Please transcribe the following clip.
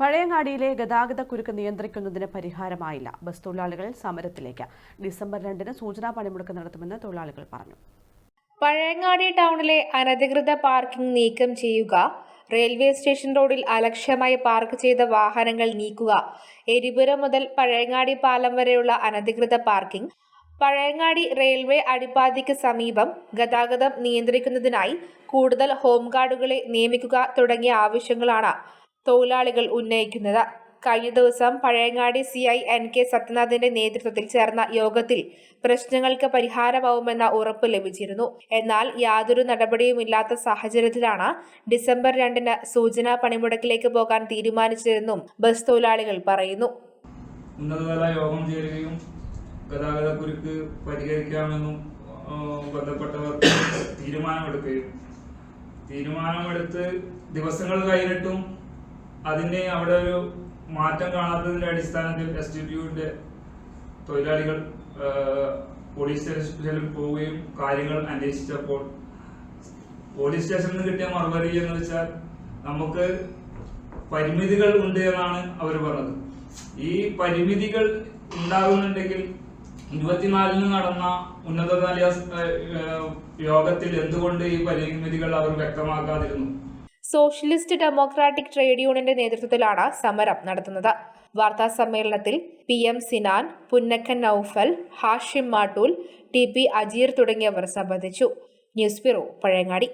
പഴയങ്ങാടിയിലെ ഗതാഗത കുരുക്ക് നിയന്ത്രിക്കുന്നതിന് പരിഹാരമായില്ല. ബസ് തൊഴിലാളികൾ സമരത്തിലേക്ക്. ഡിസംബർ രണ്ടിന് സൂചനാ പണിമുടക്ക് നടത്തുമെന്ന് തൊഴിലാളികൾ പറഞ്ഞു. പഴയങ്ങാടി ടൗണിലെ അനധികൃത പാർക്കിംഗ് നീക്കം ചെയ്യുക റെയിൽവേ സ്റ്റേഷൻ റോഡിൽ അലക്ഷ്യമായി പാർക്ക് ചെയ്ത വാഹനങ്ങൾ നീക്കുക എരിപുരം മുതൽ പഴയങ്ങാടി പാലം വരെയുള്ള അനധികൃത പാർക്കിംഗ് പഴയങ്ങാടി റെയിൽവേ അടിപ്പാതയ്ക്ക് സമീപം ഗതാഗതം നിയന്ത്രിക്കുന്നതിനായി കൂടുതൽ ഹോം ഗാർഡുകളെ നിയമിക്കുക തുടങ്ങിയ ആവശ്യങ്ങളാണ് തൊഴിലാളികൾ ഉന്നയിക്കുന്നത്. കഴിഞ്ഞ ദിവസം Pazhayangadi C I N K സത്യനാഥിന്റെ നേതൃത്വത്തിൽ ചേർന്ന യോഗത്തിൽ പ്രശ്നങ്ങൾക്ക് പരിഹാരമാവുമെന്ന ഉറപ്പ് ലഭിച്ചിരുന്നു. എന്നാൽ യാതൊരു നടപടിയുമില്ലാത്ത സാഹചര്യത്തിലാണ് ഡിസംബർ രണ്ടിന് സൂചനാ പണിമുടക്കിലേക്ക് പോകാൻ തീരുമാനിച്ചതെന്നും ബസ് തൊഴിലാളികൾ പറയുന്നു. യോഗം ചേരുകയും ഗതാഗതക്കുരുക്ക് പരിഹരിക്കാമെന്നും ബന്ധപ്പെട്ടവർ തീരുമാനമെടുക്കുകയും. തീരുമാനമെടുത്ത് ദിവസങ്ങൾ കഴിഞ്ഞിട്ടും അതിന് അവിടെ ഒരു മാറ്റം കാണാത്തതിന്റെ അടിസ്ഥാനത്തിൽ എസ് ടി ടിയുടെ തൊഴിലാളികൾ പോലീസ് സ്റ്റേഷനിൽ പോവുകയും കാര്യങ്ങൾ അന്വേഷിച്ചപ്പോൾ പോലീസ് സ്റ്റേഷനിൽ നിന്ന് കിട്ടിയ മറുപടി എന്ന് വെച്ചാൽ നമുക്ക് പരിമിതികൾ ഉണ്ട് എന്നാണ് അവർ പറഞ്ഞത്. ഈ പരിമിതികൾ ഉണ്ടാകുന്നുണ്ടെങ്കിൽ ഇരുപത്തിനാലിന് നടന്ന ഉന്നതതല യോഗത്തിൽ എന്തുകൊണ്ട് ഈ പരിമിതികൾ അവർ വ്യക്തമാക്കാതിരുന്നു? സോഷ്യലിസ്റ്റ് ഡെമോക്രാറ്റിക് ട്രേഡ് യൂണിയന്റെ നേതൃത്വത്തിലാണ് സമരം നടത്തുന്നത്. വാർത്താ സമ്മേളനത്തിൽ P M Sinan Punnakkan Noufal Hashim Mattool T P Ajeer തുടങ്ങിയവർ സംബന്ധിച്ചു. News bureau Pazhayangadi.